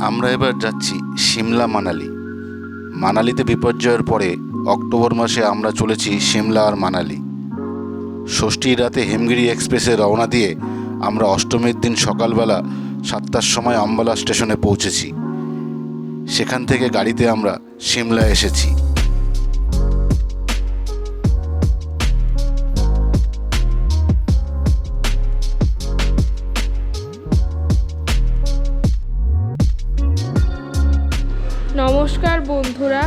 আমরা এবার যাচ্ছি সিমলা মানালি। মানালিতে বিপর্যয়ের পরে অক্টোবর মাসে আমরা চলেছি সিমলা আর মানালি। ষষ্ঠীর রাতে হেমগিরি এক্সপ্রেসে রওনা দিয়ে আমরা অষ্টমীর দিন সকালবেলা সাতটার সময় আম্বালা স্টেশনে পৌঁছেছি। সেখান থেকে গাড়িতে আমরা সিমলা এসেছি। বন্ধুরা,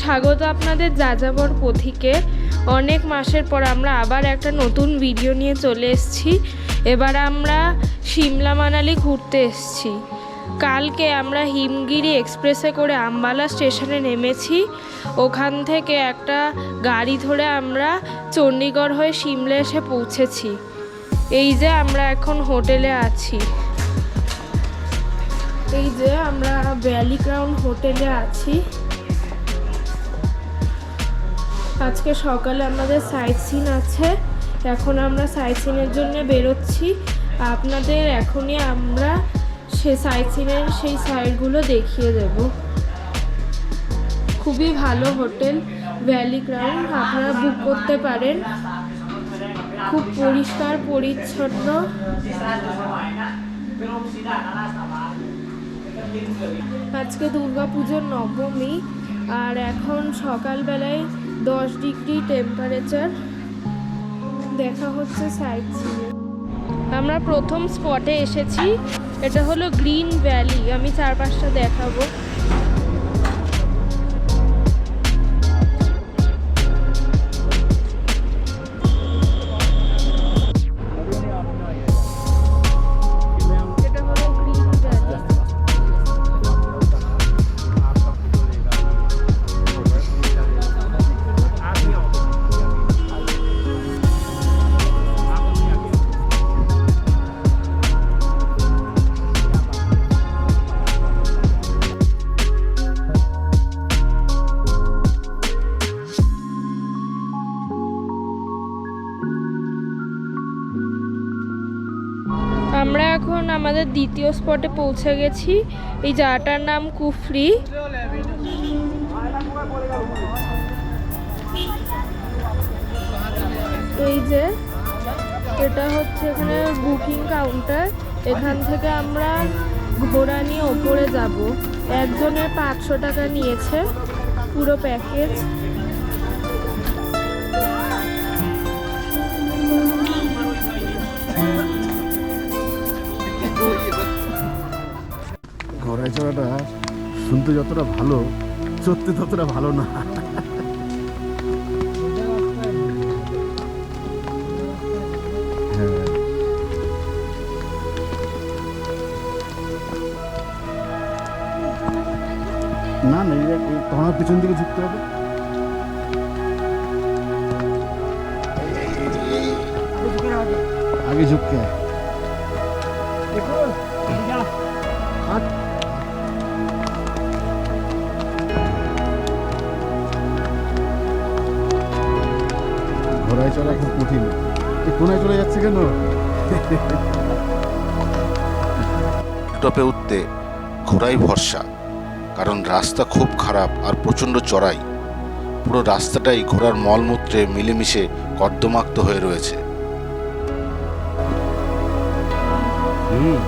স্বাগত আপনাদের যাযাবর পথিকে। অনেক মাসের পর আমরা আবার একটা নতুন ভিডিও নিয়ে চলে এসেছি। এবার আমরা সিমলা মানালি ঘুরতে এসেছি। কালকে আমরা হিমগিরি এক্সপ্রেসে করে আম্বালা স্টেশনে নেমেছি। ওখান থেকে একটা গাড়ি ধরে আমরা চণ্ডীগড় হয়ে সিমলা এসে পৌঁছেছি। এই যে আমরা এখন হোটেলে আছি। এই যে আমরা ভ্যালি ক্রাউন হোটেলে আছি। আজকে সকালে আমাদের সাইট সিন আছে। এখন আমরা সাইট সিনের জন্য বেরোচ্ছি। আপনাদের এখনই আমরা সে সাইট সিনের সেই সাইডগুলো দেখিয়ে দেব। খুবই ভালো হোটেল ভ্যালি গ্রাউন্ড আপনারা বুক করতে পারেন। খুব পরিষ্কার, পরিচ্ছন্ন। আজকে দুর্গাপুজোর নবমী, আর এখন সকালবেলায় দশ ডিগ্রি টেম্পারেচার দেখা হচ্ছে সাইড সিনে আমরা প্রথম স্পটে এসেছি। এটা হলো গ্রিন ভ্যালি আমি চারপাশটা দেখাবো। আমাদের দ্বিতীয় স্পটে পৌঁছে গেছি। এই জায়গাটার নাম কুফরি। এই যে, এটা হচ্ছে এখানে বুকিং কাউন্টার। এখান থেকে আমরা ঘোড়া নিয়ে ওপরে যাব। একজনের পাঁচশো টাকা নিয়েছে পুরো প্যাকেজ। শুনতে যতটা ভালো, সত্যি ততটা ভালো না। হ্যাঁ। না না আর পিছন দিকে ঝুঁকতে হবে। আগে ঝুঁকতে হয়। ঘোড়ায় চলা খুব কঠিন। কোনায় চলে যাচ্ছে কেন? টপে উঠতে ঘোড়াই ভরসা কারণ রাস্তা খুব খারাপ আর প্রচণ্ড চড়াই। পুরো রাস্তাটাই ঘোড়ার মলমূত্রে মিলেমিশে কর্দমাক্ত হয়ে রয়েছে। হুম।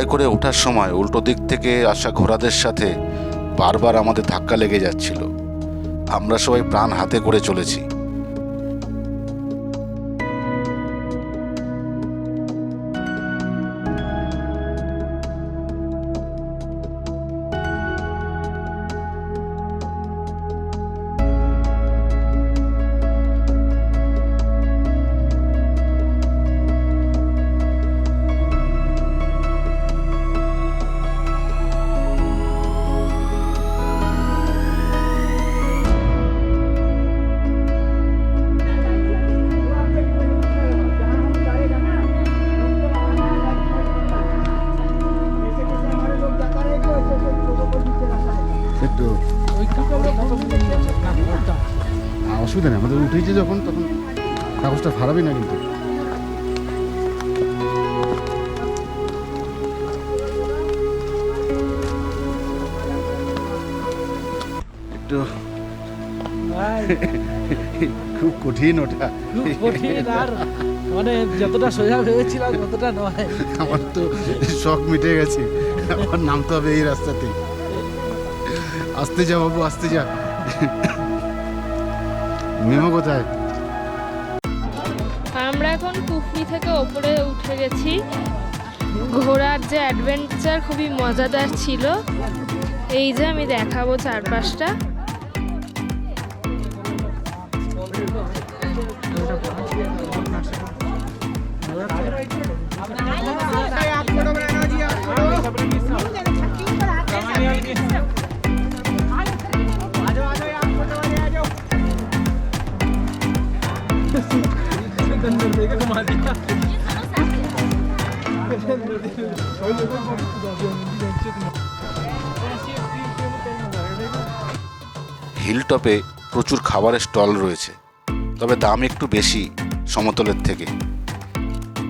ঘোড়ায় করে ওঠার সময় উল্টো দিক থেকে আসা ঘোড়াদের সাথে বারবার আমাদের ধাক্কা লেগে যাচ্ছিল। আমরা সবাই প্রাণ হাতে করে চলেছি। অসুবিধা নেই আমাদের উঠেছে যখন তখন কাগজটা ফারাবি না কিন্তু। একটু খুব কঠিন ওটা। কঠিন মানে যতটা সোজা ভেবেছিলাম ততটা নয়। আমার তো শখ মিটে গেছে আমার নামতে হবে এই রাস্তাতে আসতে যা বাবু আসতে যা। মেমো কোথায়? আমরা এখন কুফরি থেকে ওপরে উঠে গেছি। ঘোড়ার যে অ্যাডভেঞ্চার খুবই মজাদার ছিল। এই যে আমি দেখাবো চারপাশটা। হিলটপে প্রচুর খাবারের স্টল রয়েছে, তবে দাম একটু বেশি সমতলের থেকে।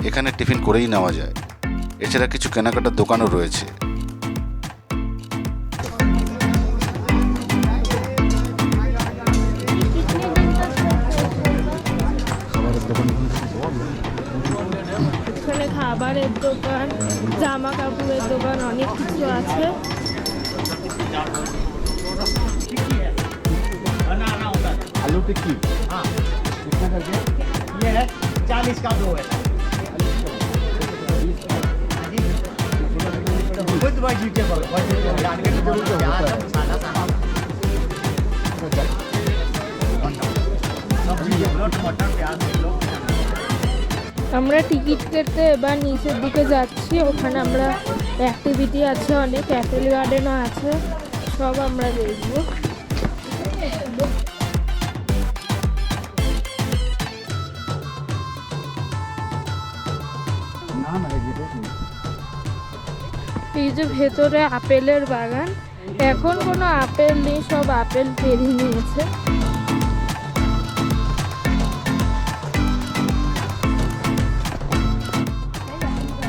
এখানে টিফিন করেই নেওয়া যায়। এছাড়া কিছু কেনাকাটার দোকানও রয়েছে। খাবারের দোকান জামা কাপড়ের দোকান অনেক কিছু আছে আলু টিক্কি ये है चालीस का दो है खुद वेजिटेबल वेजिटेबल मसाला सब्जी देख लो टमाटर प्याज देख लो আমরা টিকিট কেটে এবার নিচের দিকে যাচ্ছি। ওখানে আমরা অ্যাক্টিভিটি আছে অনেক অ্যাপেল গার্ডেনও আছে। সব আমরা দেখব। এই যে ভেতরে আপেলের বাগান। এখন কোনো আপেল নেই, সব আপেল পেরে নিয়েছে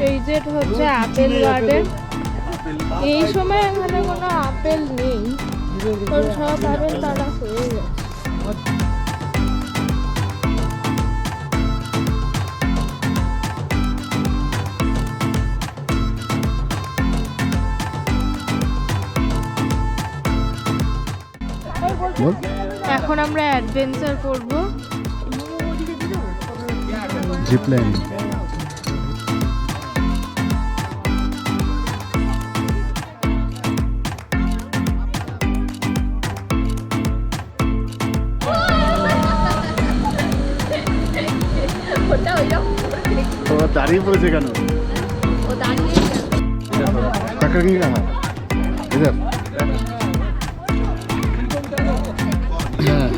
এই যে হচ্ছে আপেল গার্ডেন এই সময় এখানে কোনো আপেল নেই। কারণ সব আপেল তারা হয়ে গেছে। এখন আমরা অ্যাডভেঞ্চার করব। জিপ লাইন দাঁড়িয়ে পড়েছে কেন? টাকা কি হ্যাঁ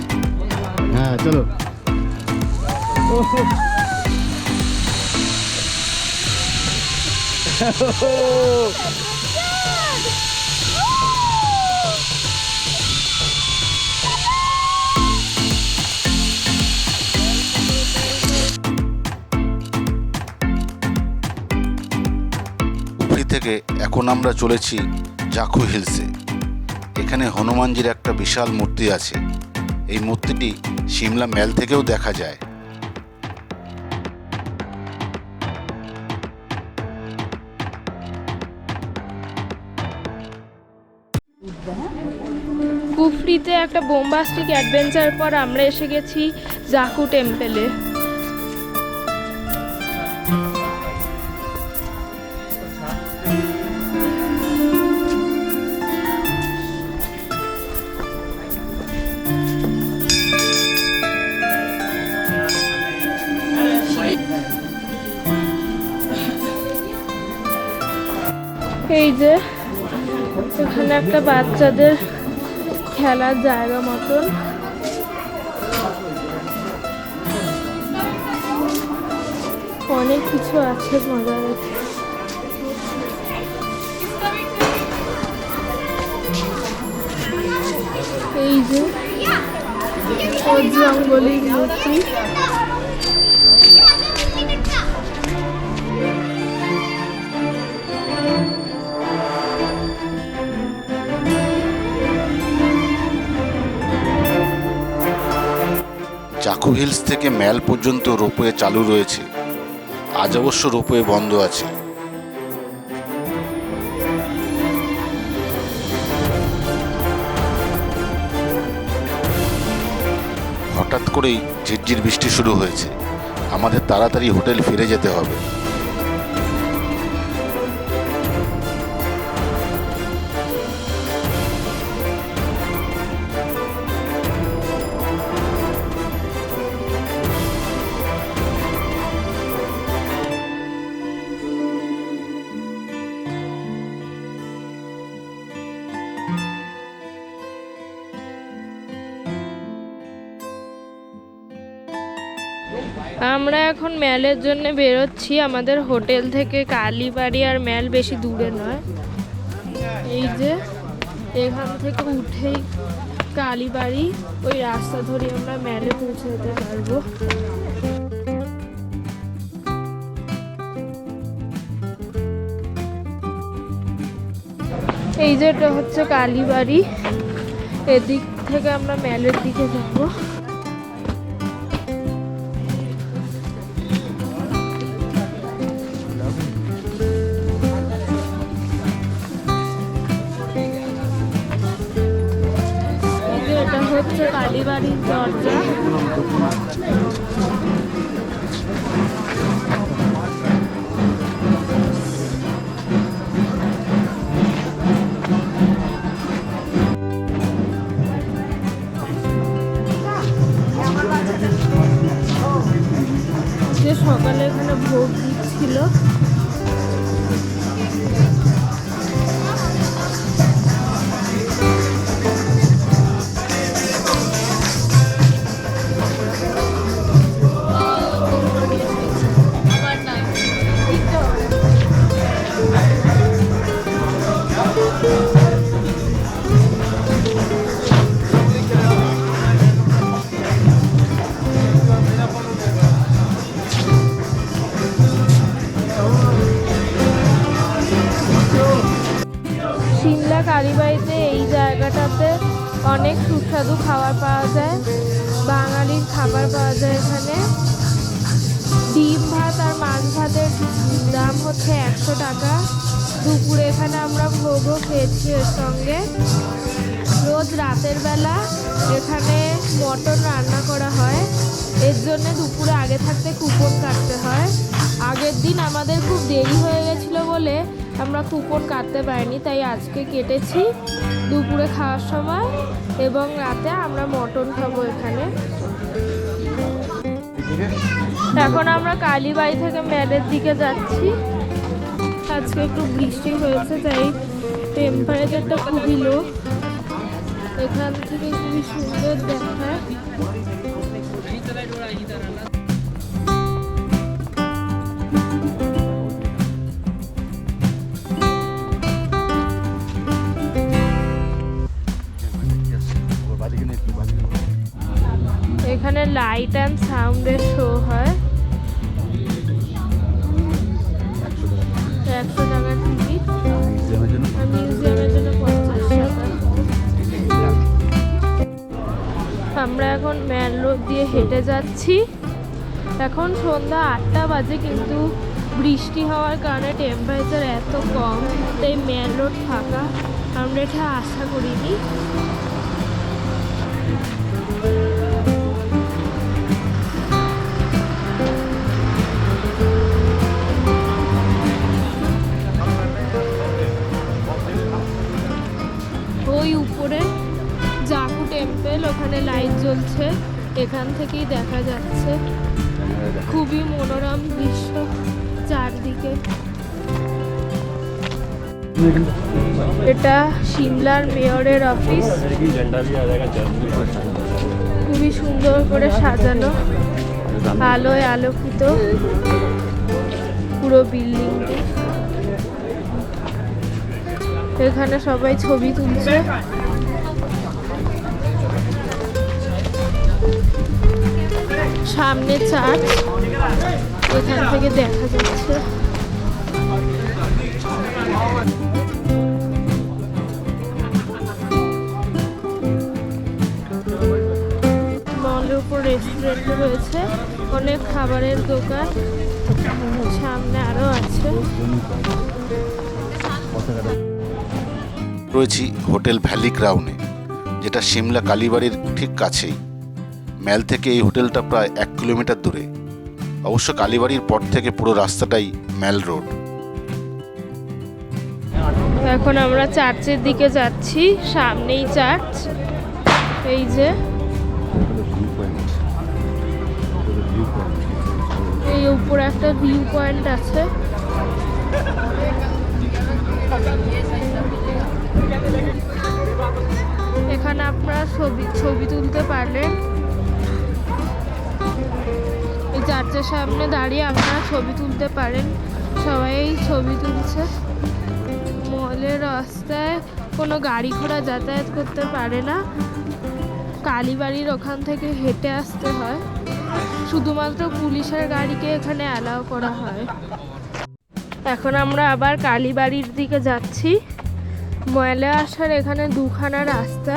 হ্যাঁ চলো। উপরি থেকে এখন আমরা চলেছি জাখু হিলসে। এখানে হনুমানজির একটা বিশাল মূর্তি আছে। এই মূর্তিটি সিমলা ম্যাল থেকেও দেখা যায়। কুফরিতে একটা বোম্বাস্টিক অ্যাডভেঞ্চার পর আমরা এসে গেছি জাকু টেম্পেলে। এখানে একটা বাচ্চাদের খেলার জায়গা মতন। অনেক কিছু আছে মজার এই যে জঙ্গলি মূর্তি। জাকু হিলস থেকে ম্যাল পর্যন্ত রোপওয়ে চালু রয়েছে। আজ অবশ্য রোপওয়ে বন্ধ আছে। হঠাৎ করেই ঝিরঝির বৃষ্টি শুরু হয়েছে। আমাদের তাড়াতাড়ি হোটেল ফিরে যেতে হবে। আমরা এখন ম্যালের জন্য বেরোচ্ছি। আমাদের হোটেল থেকে কালীবাড়ি আর ম্যাল বেশি দূরে নয়। এই যে, এখান থেকে উঠেই কালীবাড়ি, ওই রাস্তা ধরে আমরা ম্যালে পৌঁছে যেতে পারব। এই যে এটা হচ্ছে কালীবাড়ি। এদিক থেকে আমরা ম্যালের দিকে যাব। হচ্ছে কালীবাড়ির দরজা। সকালে এখানে ভোগ দিচ্ছিল কালীবাড়িতে এই জায়গাটাতে অনেক সুস্বাদু খাবার পাওয়া যায়। বাঙালির খাবার পাওয়া যায় এখানে। ডিম ভাত আর মাছ ভাতের দাম হচ্ছে একশো টাকা। দুপুরে এখানে আমরা ভোগও খেয়েছি এর সঙ্গে। রোজ রাতের বেলা এখানে মটন রান্না করা হয়। এর জন্য দুপুরে আগে থাকতে কুপন কাটতে হয়। আগের দিন আমাদের খুব দেরি হয়ে গেছিল বলে আমরা কুপন কাটতে পারিনি, তাই আজকে কেটেছি দুপুরে খাওয়ার সময় এবং রাতে আমরা মটন খাব এখানে। এখন আমরা কালীবাড়ি থেকে ম্যালের দিকে যাচ্ছি। আজকে একটু বৃষ্টি হয়েছে, তাই টেম্পারেচারটা খুবই লো এখান থেকে খুবই সুন্দর দেখায়। লাইট অ্যান্ড সাউন্ডের শো হয়। একশো টিকিট মিউজিয়ামের জন্য টাকা। আমরা এখন ম্যান রোড দিয়ে হেঁটে যাচ্ছি। এখন সন্ধ্যা আটটা বাজে, কিন্তু বৃষ্টি হওয়ার কারণে টেম্পারেচার এত কম, তাই ম্যান রোড ফাঁকা। আমরা এটা আশা করিনি। জ্বলছে এখান থেকেই দেখা যাচ্ছে। খুবই মনোরম দৃশ্য চারদিকে। এটা সিমলার মেয়রের অফিস। খুবই সুন্দর করে সাজানো আলোয় আলোকিত, পুরো বিল্ডিংটি। এখানে সবাই ছবি তুলছে। সামনে চার্চ এখান থেকে দেখা যাচ্ছে। উপর রেস্টুরেন্ট রয়েছে। অনেক খাবারের দোকান। সামনে আরও আছে। রয়েছি হোটেল ভ্যালি ক্রাউনে যেটা সিমলা কালীবাড়ির ঠিক কাছেই। ম্যাল থেকে এই হোটেলটা প্রায় এক কিলোমিটার দূরে। অবশ্য কালীবাড়ির পর থেকে পুরো রাস্তাটাই ম্যাল রোড। এখন আমরা চার্চের দিকে যাচ্ছি, সামনেই চার্চ। এই যে। এই উপরে একটা ভিউ পয়েন্ট আছে। এখানে আপনারা ছবি ছবি তুলতে পারলেন চার্চের সামনে দাঁড়িয়ে আপনারা ছবি তুলতে পারেন। সবাই ছবি তুলছে। মলের রাস্তায় কোনো গাড়ি ঘোড়া যাতায়াত করতে পারে না। কালীবাড়ির ওখান থেকে হেঁটে আসতে হয়। শুধুমাত্র পুলিশের গাড়িকে এখানে অ্যালাউ করা হয়। এখন আমরা আবার কালীবাড়ির দিকে যাচ্ছি। ময়লা আসার এখানে দুখানা রাস্তা।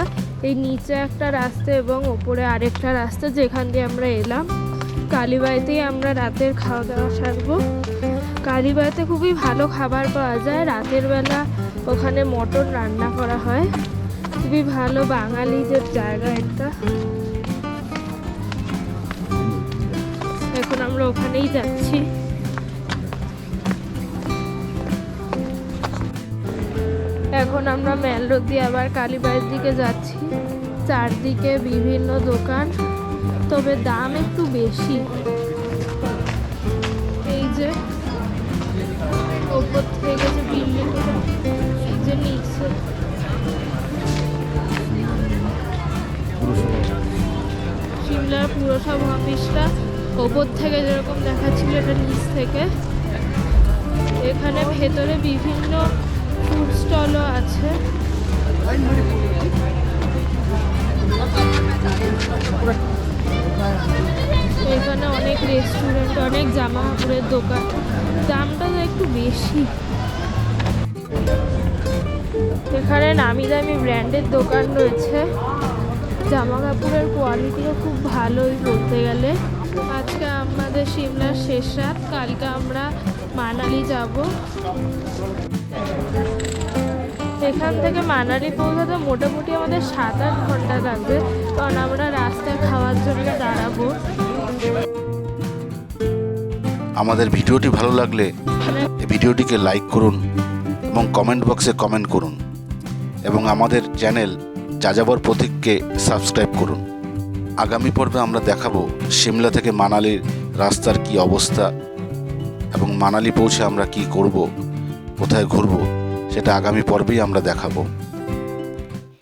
এই নিচে একটা রাস্তা এবং ওপরে আরেকটা রাস্তা যেখান দিয়ে আমরা এলাম। কালীবাড়িতেই আমরা রাতের খাওয়া দাওয়া সারবো। কালীবাড়িতে খুবই ভালো খাবার পাওয়া যায়। রাতের বেলা ওখানে মটন রান্না করা হয়। খুবই ভালো বাঙালিদের জায়গা এটা এখন আমরা ওখানেই যাচ্ছি। এখন আমরা মেল রোড দিয়ে আবার কালীবাড়ির দিকে যাচ্ছি। চারদিকে বিভিন্ন দোকান। তবে দাম একটু বেশি। এই যে, ওপর থেকে যে বিল্ডিং এই যে নিচে। সিমলার পুরসভা অফিসটা ওপর থেকে যেরকম দেখাচ্ছিল এটা নিচ থেকে। এখানে ভেতরে বিভিন্ন ফুড স্টলও আছে। এখানে অনেক রেস্টুরেন্ট অনেক জামা কাপড়ের দোকান। দামটা তো একটু বেশি। এখানে নামি দামি ব্র্যান্ডের দোকান রয়েছে। জামা কাপড়ের কোয়ালিটিও খুব ভালোই বলতে গেলে। আজকে আমাদের সিমলার শেষ রাত। কালকে আমরা মানালি যাব। থেকে মানালি পৌঁছাতে মোটামুটি আমাদের সাত আট ঘণ্টা লাগবে। কারণ আমরা রাস্তায় খাওয়ার জন্য দাঁড়াবো। আমাদের ভিডিওটি ভালো লাগলে এই ভিডিওটিকে লাইক করুন এবং কমেন্ট বক্সে কমেন্ট করুন এবং আমাদের চ্যানেল যাযাবর প্রতীককে সাবস্ক্রাইব করুন। আগামী পর্বে আমরা দেখাবো সিমলা থেকে মানালির রাস্তার কি অবস্থা এবং মানালি পৌঁছে আমরা কি করব কোথায় ঘুরবো। সেটা আগামী পর্বেই আমরা দেখাবো।